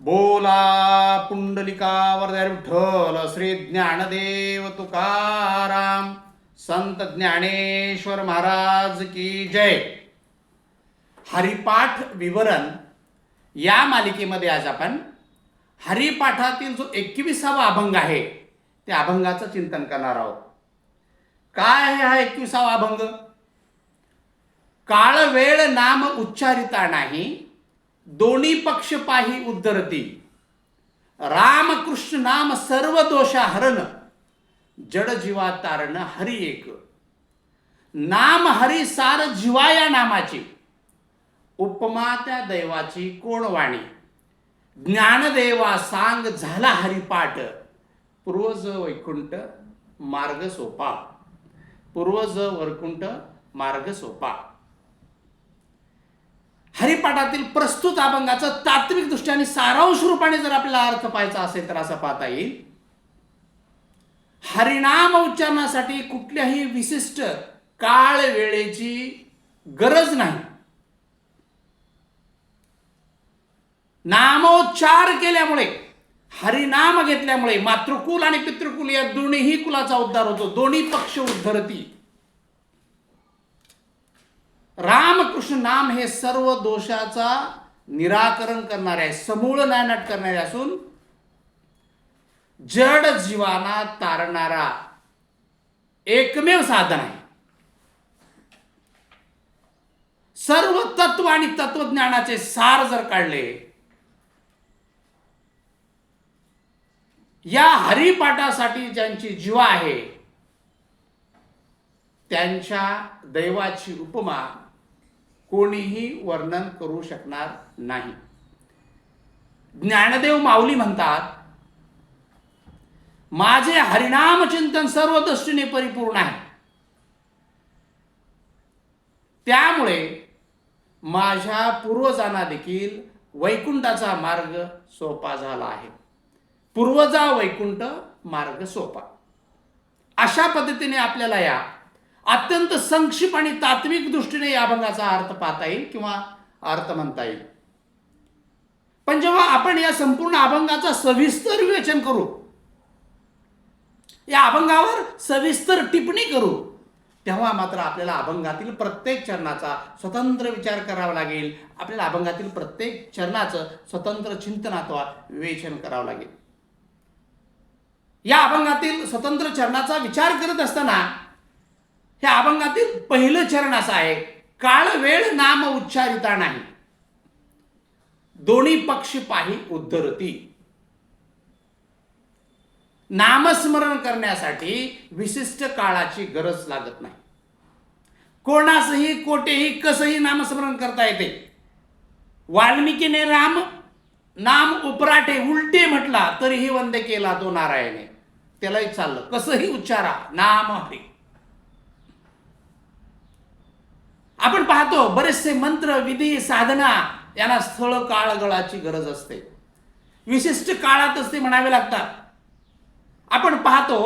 बोला पुंडलिकावर विठ्ठल श्री ज्ञानदेव तुकाराम संत ज्ञानेश्वर महाराज की जय. हरिपाठ विवरण या मालिकेमध्ये आज आपण हरिपाठातील जो एकविसावा अभंग आहे त्या अभंगाचं चिंतन करणार आहोत. काय आहे हा एकविसावा अभंग? काळ वेळ नाम उच्चारिता नाही दोन्ही पक्ष पाही उद्धरती. रामकृष्ण नाम सर्व दोषा हरण जड जीवा तारण हरी एक. नाम हरी सार जीवा या नामाची. उपमा त्या दैवाची कोण वाणी ज्ञानदेवा सांग झाला हरिपाठ. पूर्वज वैकुंठ मार्ग सोपा. पूर्वज वैकुंठ मार्ग सोपा. हरिपाठातील प्रस्तुत अभंगाचा तात्विक दृष्ट्याने सारांश रूपाने जर आपल्याला अर्थ पाहायचा असेल तर असं पाहता येईल. हरिनाम उच्चारणासाठी कुठल्याही विशिष्ट काळ वेळेची गरज नाही. नामोच्चार केल्यामुळे हरिनाम घेतल्यामुळे मातृकुल आणि पितृकुल या दोन्हीही कुलाचा उद्धार होतो. दोन्ही पक्ष उद्धरती. रामकृष्ण नाम हे सर्व दोषाचा निराकरण करणारे आहे समूळ नायनाट करणारे असून जड जीवाना तारणारा एकमेव साधन आहे. सर्व तत्व आणि तत्वज्ञानाचे सार जर काढले या हरिपाठासाठी ज्यांची जीवा आहे त्यांच्या दैवाची उपमा कोणीही वर्णन करू शकणार नाही. ज्ञानदेव माऊली म्हणतात माझे हरिणाम चिंतन सर्व दृष्टीने परिपूर्ण आहे. त्यामुळे माझ्या पूर्वजांना देखील वैकुंठाचा मार्ग सोपा झाला आहे. पूर्वजा वैकुंठ मार्ग सोपा. अशा पद्धतीने आपल्याला या अत्यंत संक्षिप्त आणि तात्विक दृष्टीने या अभंगाचा अर्थ पाहता येईल किंवा अर्थ म्हणता येईल. पण जेव्हा आपण या संपूर्ण अभंगाचा सविस्तर विवेचन करू या अभंगावर सविस्तर टिप्पणी करू तेव्हा मात्र आपल्याला अभंगातील प्रत्येक चरणाचा स्वतंत्र विचार करावा लागेल. आपल्याला अभंगातील प्रत्येक चरणाचं स्वतंत्र चिंतन अथवा विवेचन करावं लागेल. या अभंगातील स्वतंत्र चरणाचा विचार करत असताना ह्या अभंगातील पहिलं चरण असं आहे. काळ वेळ नाम उच्चारिता नाही दोन्ही पक्ष पाही उद्धरती. नामस्मरण करण्यासाठी विशिष्ट काळाची गरज लागत नाही. कोणासही कोठेही कसंही नामस्मरण करता येते. वाल्मिकीने राम नाम उपराटे उलटे म्हटला तरीही वंदे केला तो नारायणे. त्यालाही चाललं. कसंही उच्चारा नाम हरी. आपण पाहतो बरेचसे मंत्र विधी साधना यांना स्थळ काळगळाची गरज असते. विशिष्ट काळातच ते म्हणावे लागतात. आपण पाहतो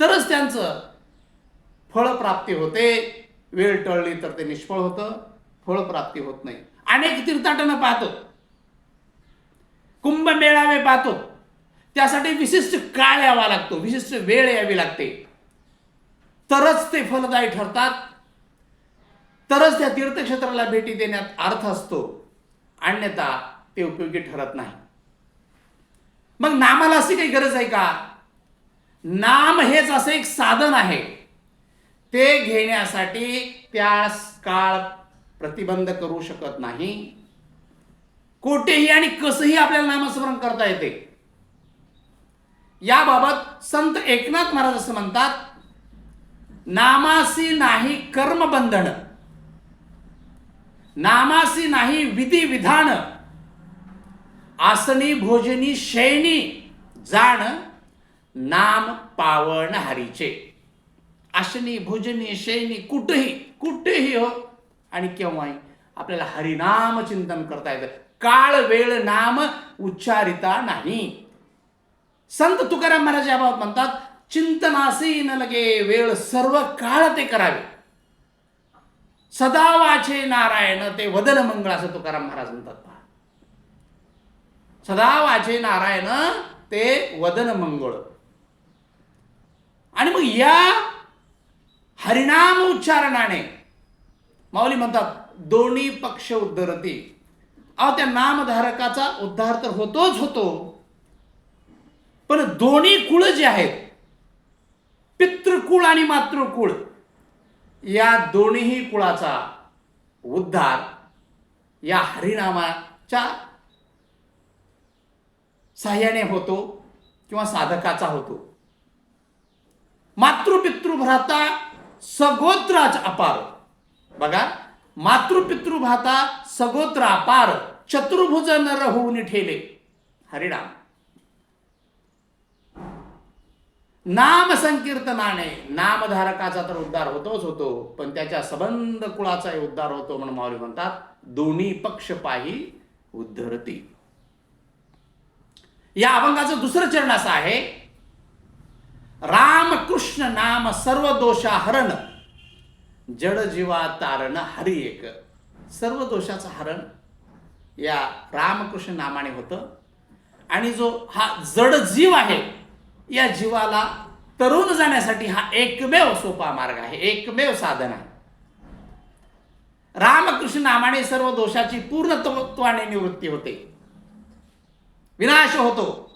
तरच त्यांचं फळप्राप्ती होते. वेळ टळली तर ते निष्फळ होतं फळप्राप्ती होत नाही. अनेक तीर्थाटनं पाहतो. कुंभमेळावे पाहतो. त्यासाठी विशिष्ट काळ यावा लागतो विशिष्ट वेळ यावी लागते. तरच ते फलदायी ठरतात. तरच त्या तीर्थक्षेत्राला भेटी देण्यात अर्थ असतो. अन्यथा ते उपयोगी ठरत नाही. मग नामाला अशी काही गरज आहे का? नाम हेच असं एक साधन आहे. ते घेण्यासाठी त्या काळ प्रतिबंध करू शकत नाही. कोठेही आणि कसंही आपल्याला नामस्मरण करता येते. याबाबत संत एकनाथ महाराज असं म्हणतात नामासी नाही कर्मबंधन नामासी नाही विधी विधान. आसनी भोजनी शैनी जाण नाम पावण हरीचे. आसनी भोजनी शैनी कुठेही कुठेही हो. आणि केव्हाही आपल्याला हरिनाम चिंतन करता येतं. काळ वेळ नाम उच्चारिता नाही. संत तुकाराम महाराज याबाबत म्हणतात चिंतनासी न लगे वेळ सर्व काळ ते करावे. सदा वाचे नारायण ते वदन मंगळ असं तुकाराम महाराज म्हणतात पहा. सदा वाचे नारायण ते वदन मंगळ. आणि मग या हरिनाम उच्चारणाने माऊली म्हणतात दोन्ही पक्ष उद्धरते. अहो त्या नामधारकाचा उद्धार तर होतोच होतो. पण दोन्ही कुळ जे आहेत पितृकुळ आणि मातृकुळ या दोन्ही कुळाचा उद्धार या हरिनामाच्या साह्याने होतो किंवा साधकाचा होतो. मातृपितृभ्राता सगोत्राच अपार. बघा मातृपितृभ्राता सगोत्र अपार चतुर्भुज नर होऊन ठेले. हरिनाम. नाम संकीर्तनाने नामधारकाचा तर उद्धार होतोच होतो पण त्याच्या सबंध कुळाचाही उद्धार होतो म्हणून माऊली म्हणतात दोन्ही पक्ष पाही उद्धरती. या अभंगाचं दुसरं चरण असं आहे रामकृष्ण नाम सर्व दोषा हरण जड जीवा तारण हरि एक. सर्व दोषाचं हरण या रामकृष्ण नामाने होतं. आणि जो हा जड जीव आहे या जीवाला तरुण जाण्यासाठी हा एकमेव सोपा मार्ग आहे एकमेव साधन आहे. रामकृष्ण नामाने सर्व दोषाची पूर्णत्वाने निवृत्ती होते. विनाश होतो.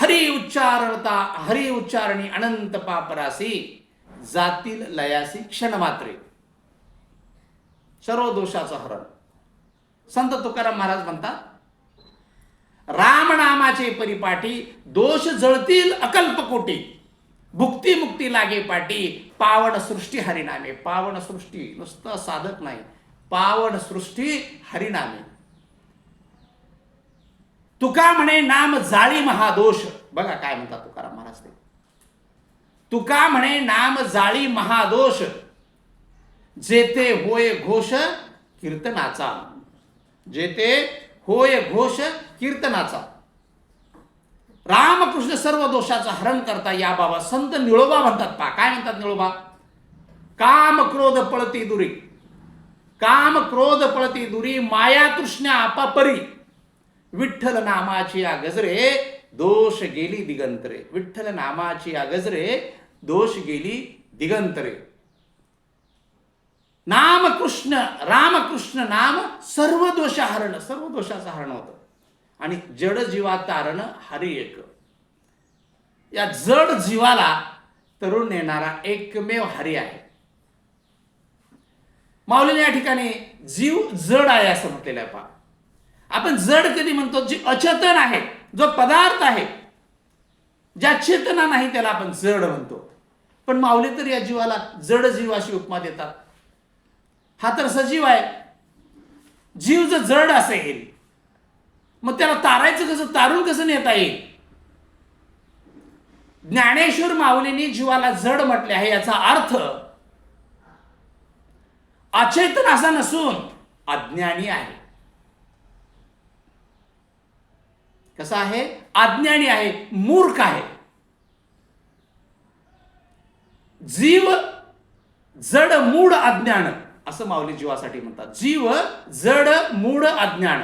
हरी उच्चारणता हरी उच्चारणी अनंत पापरासी जातील लयासी क्षणमात्रे. सर्व दोषाचं हरण. संत तुकाराम महाराज म्हणतात रामनामाचे परिपाठी दोष जळतील अकल्पकोटी. भुक्ती मुक्ती लागे पाठी पावन सृष्टी हरिनामे. पावन सृष्टी नुसतं साधक नाही. पावन सृष्टी हरिनामे. तुका म्हणे नाम जाळी महादोष. बघा काय म्हणतात तुकाराम महाराज ते. तुका म्हणे नाम जाळी महादोष. जेथे होय घोष कीर्तनाचा. जेथे होय घोष कीर्तनाचा. रामकृष्ण सर्व दोषाचं हरण करता या बाबा. संत निळोबा म्हणतात पा काय म्हणतात निळोबा? काम क्रोध पळती दुरी. काम क्रोध पळती दुरी माया तृष्णा आपापरी विठ्ठल नामाची या गजरे दोष गेली दिगंतरे. विठ्ठल नामाची या गजरे दोष गेली दिगंतरे. नाम कृष्ण रामकृष्ण नाम सर्व दोष हरण सर्व दोषाचं हरण होतं. आणि जड जीवा तारण हरी एक. या जड जीवाला तरुण नेणारा एकमेव हरी आहे. माऊलीने या ठिकाणी जीव जड आहे असं म्हटलेलं आहे पहा. आपण जड कधी म्हणतो जी अचेतन आहे जो पदार्थ आहे ज्या चेतना नाही त्याला आपण जड म्हणतो. पण माऊली तर या जीवाला जड जीवाशी उपमा देतात. हा तर सजीव आहे. जीव जर जड असेल मग त्याला तारायचं कसं तारून कसं नेता येईल? ज्ञानेश्वर माऊलींनी जीवाला जड म्हटले आहे याचा अर्थ अचेतन असा नसून अज्ञानी आहे. कसा आहे? अज्ञानी आहे मूर्ख आहे. जीव जड मूड अज्ञान. असं माऊली जीवासाठी म्हणतात. जीव जड मूड अज्ञान.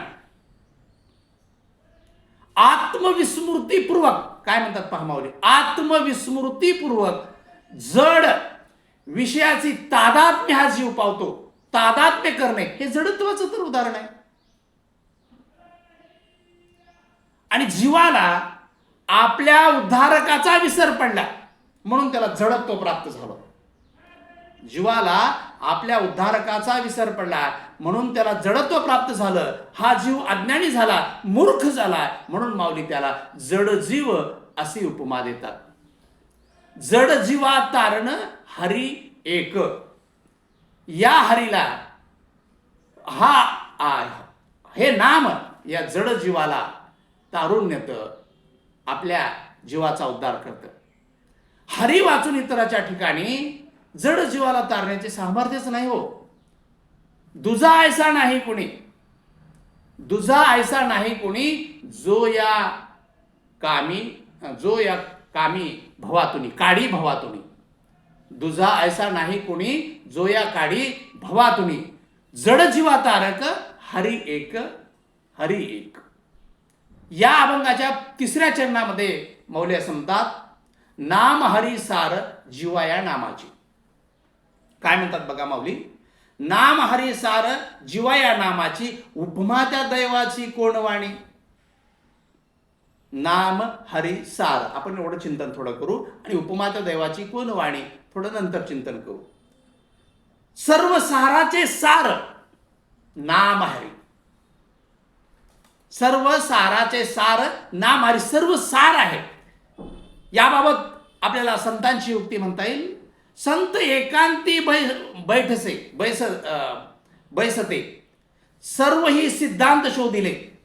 आत्मविस्मृतीपूर्वक. काय म्हणतात पहा माऊली? आत्मविस्मृतीपूर्वक. जड विषयाची तादात्म्य हा जीव पावतो. तादात्म्य करणे हे जडत्वाचं तर उदाहरण आहे. आणि जीवाला आपल्या उद्धारकाचा विसर पडला. म्हणून त्याला जडत्व प्राप्त झालं. जीवाला आपल्या उद्धारकाचा विसर पडला. म्हणून त्याला जडत्व प्राप्त झालं. हा जीव अज्ञानी झाला मूर्ख झाला. म्हणून माऊली त्याला जड जीव अशी उपमा देतात. जड जीवा तारण हरी एक. या हरीला हा आ- हे नाम या जड जीवाला तारून नेतं आपल्या जीवाचा उद्धार करतं. हरी वाचून इतराच्या ठिकाणी जड जीवाला तारण्याचे सामर्थ्यच नाही हो. दुजा ऐसा नाही कोणी. दुजा ऐसा नाही कोणी जो या कामी जो या कामी भवातुनी काडी भवातुनी. दुजा ऐसा नाही कोणी जो या काडी भवातुनी. जड जीवा तारक हरी एक हरी एक. या अभंगाच्या तिसऱ्या चरणामध्ये मौल्या समतात म्हणतात नाम हरी सार जीवा या नामाची. काय म्हणतात बघा माऊली? नाम हरी सार जीवा या नामाची उपमा त्या दैवाची कोण वाणी? नाम हरी सार. आपण एवढं चिंतन थोडं करू आणि उपमा त्या दैवाची कोण वाणी? थोडं नंतर चिंतन करू. सर्व साराचे सार नाम हरी. सर्व साराचे सार नाम हरी. सर्व सार आहे. याबाबत आपल्याला संतांची युक्ती म्हणता येईल. संत एकांती बै बैठसे बैस अं, बैसते. सर्व ही सिद्धांत शोधिले.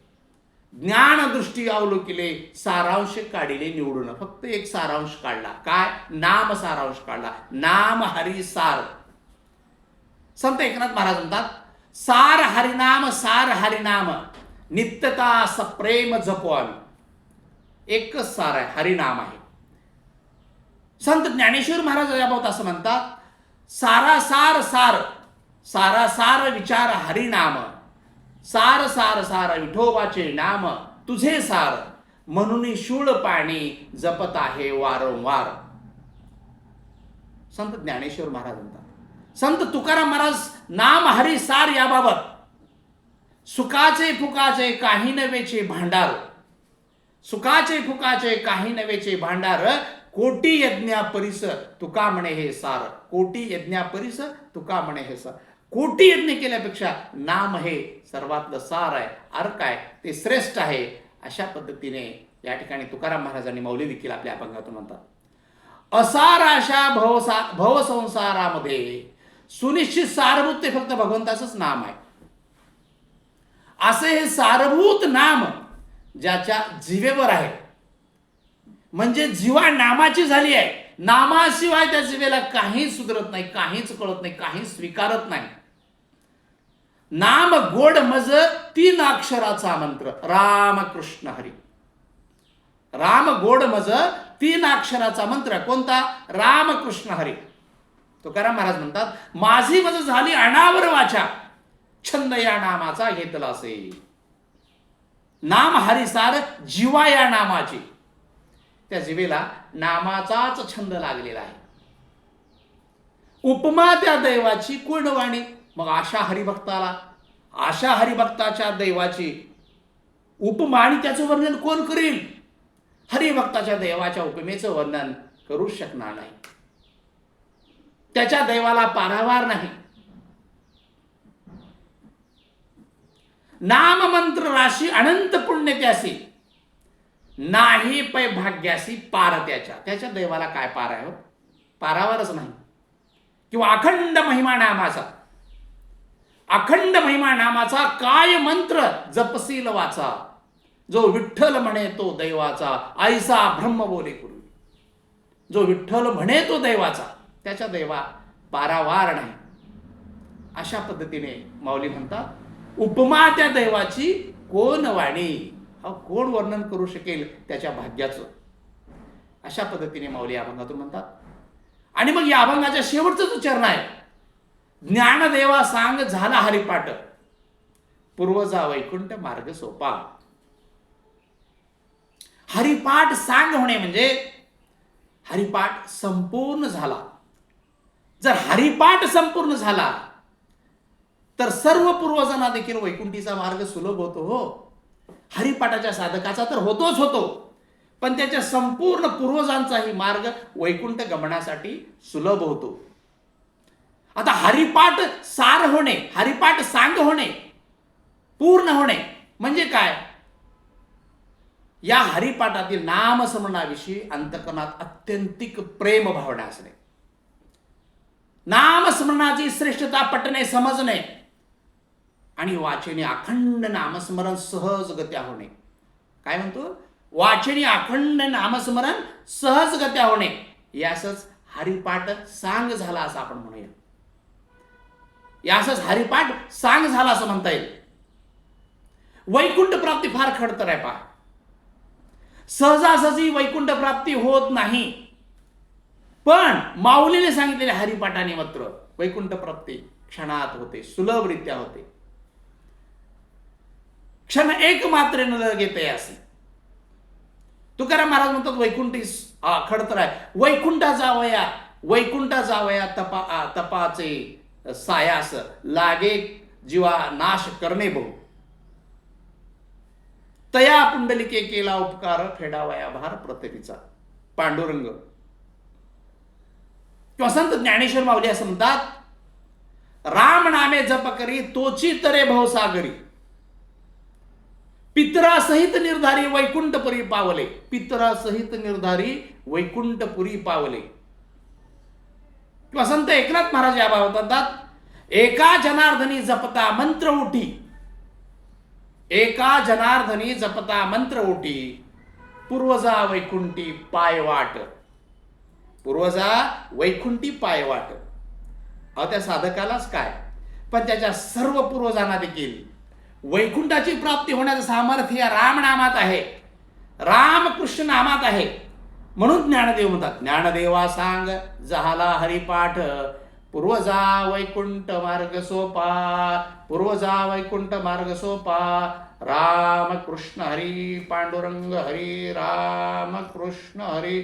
ज्ञानदृष्टी अवलोकिले सारांश काढिले निवडून. फक्त एक सारांश काढला. काय? नाम सारांश काढला. नाम हरी सार. संत एकनाथ महाराज म्हणतात सार हरिनाम सार हरिनाम नित्यता सप्रेम जपो आम्ही एकच सार आहे हरिनाम आहे. संत ज्ञानेश्वर महाराज याबाबत असं म्हणतात सारा सार सार सारा सार विचार हरिनाम सार सार सार विठोबाचे नाम तुझे सार म्हणून शूळ पाणी जपत आहे वारंवार. संत ज्ञानेश्वर महाराज म्हणतात संत तुकाराम महाराज नाम हरी सार याबाबत सुखाचे फुकाचे काही नवेचे भांडार सुखाचे फुकाचे काही नवेचे भांडार कोटी यज्ञा परिस तुका म्हणे हे सार. कोटी यज्ञा परिस तुका म्हणे हे सार. कोटी यज्ञ केल्यापेक्षा नाम हे सर्वातलं सार आहे अर्क आहे ते श्रेष्ठ आहे अशा पद्धतीने या ठिकाणी तुकाराम महाराजांनी मौली देखील आपल्या अभंगातून म्हणतात. असार अशा भवसा भवसंसारामध्ये सुनिश्चित सारभूत ते फक्त भगवंताचंच नाम आहे. असे हे सारभूत नाम ज्याच्या जिवेवर आहे म्हणजे जीवा नामाची झाली आहे. नामाशिवाय त्या जीवेला काहीच सुधरत नाही काहीच कळत नाही काहीच स्वीकारत नाही. नाम गोड मज तीन अक्षराचा मंत्र राम कृष्ण हरी. राम गोड मज तीन अक्षराचा मंत्र कोणता? राम कृष्ण हरी. तुकाराम महाराज म्हणतात माझी मज झाली अनावर वाचा छंद या नामाचा घेतला असे नाम हरिसार जीवा या नामाची. त्या जीवेला नामाचाच छंद लागलेला आहे. उपमा त्या दैवाची कुणवाणी मग आशा हरिभक्ताला आशा हरिभक्ताच्या दैवाची उपमा आणि त्याचं वर्णन कोण करील? हरिभक्ताच्या देवाच्या उपमेचं वर्णन करू शकणार नाही. त्याच्या दैवाला पारावार नाही. नाम मंत्र राशी अनंत पुण्य त्यासी. नाही पै भाग्यासी पार त्याच्या. त्याच्या दैवाला काय पार आहे हो? पारावरच नाही. किंवा अखंड महिमा नामाचा. अखंड महिमा नामाचा काय मंत्र जपसील वाचा? जो विठ्ठल म्हणे तो दैवाचा. ऐसा ब्रह्म बोले करू जो विठ्ठल म्हणे तो दैवाचा. त्याच्या दैवा पारावार नाही. अशा पद्धतीने माऊली म्हणतात उपमा त्या दैवाची कोण वाणी? हा कोण वर्णन करू शकेल त्याच्या भाग्याचं. अशा पद्धतीने माऊली अभंगातून म्हणतात. आणि मग या अभंगाच्या शेवटचंच उच्चारण आहे ज्ञानदेवा सांग झाला हरिपाठ. पूर्वजा वैकुंठ मार्ग सोपा. हरिपाठ सांग होणे म्हणजे हरिपाठ संपूर्ण झाला. जर हरिपाठ संपूर्ण झाला तर सर्व पूर्वजांना देखील वैकुंठीचा मार्ग सुलभ होतो हो. हरिपाठाच्या साधकाचा तर होतोच होतो. पण त्याच्या संपूर्ण पूर्वजांचाही मार्ग वैकुंठ गमनासाठी सुलभ होतो. आता हरिपाठ सार होणे हरिपाठ सांग होणे पूर्ण होणे म्हणजे काय? या हरिपाठातील नामस्मरणाविषयी अंतकरणात अत्यंतिक प्रेम भावना असणे. नामस्मरणाची श्रेष्ठता पटणे समजणे आणि वाचने अखंड नामस्मरण सहजगत्या होणे. काय म्हणतो? वाचने अखंड नामस्मरण सहजगत्या होणे. यासच हरिपाठ सांग झाला असं आपण म्हणूया. यासच हरिपाठ सांग झाला असं म्हणता येईल. वैकुंठ प्राप्ती फार खडतर आहे पहा. सहजासहजी वैकुंठ प्राप्ती होत नाही. पण माऊलीने सांगितलेले हरिपाठाने मात्र वैकुंठ प्राप्ती क्षणात होते सुलभरित्या होते. क्षण एक मात्रे न लगेते असे. तुकाराम महाराज म्हणतात वैकुंठी खडतर आहे. वैकुंठा जावया वैकुंठा जावया तपा आ, तपाचे सायास लागे जीवा नाश करणे बहु तया पुंडलिके केला उपकार फेडावया भार प्रत्येकीचा पांडुरंग. किंवा संत ज्ञानेश्वर माऊली असं म्हणतात राम नामे जप करी तोची तरे भवसागरी पितरासहित निर्धारी वैकुंठपुरी पावले. पितरासहित निर्धारी वैकुंठपुरी पावले. किंवा संत एकनाथ महाराज या बाबत म्हणतात एका जनार्दनी जपता मंत्र उठी. एका जनार्दनी जपता मंत्र उठी. पूर्वजा वैकुंठी पायवाट. पूर्वजा वैकुंठी पायवाट. अ त्या साधकालाच काय? पण त्याच्या सर्व पूर्वजांना देखील वैकुंठाची प्राप्ती होण्याचं सामर्थ्य या रामनामात आहे. रामकृष्ण नामात आहे. म्हणून ज्ञानदेव म्हणतात ज्ञानदेवा सांग झाला हरिपाठ पूर्वजा वैकुंठ मार्ग सोपा पूर्वजा वैकुंठ मार्ग सोपा राम कृष्ण हरी पांडुरंग हरी राम कृष्ण हरी.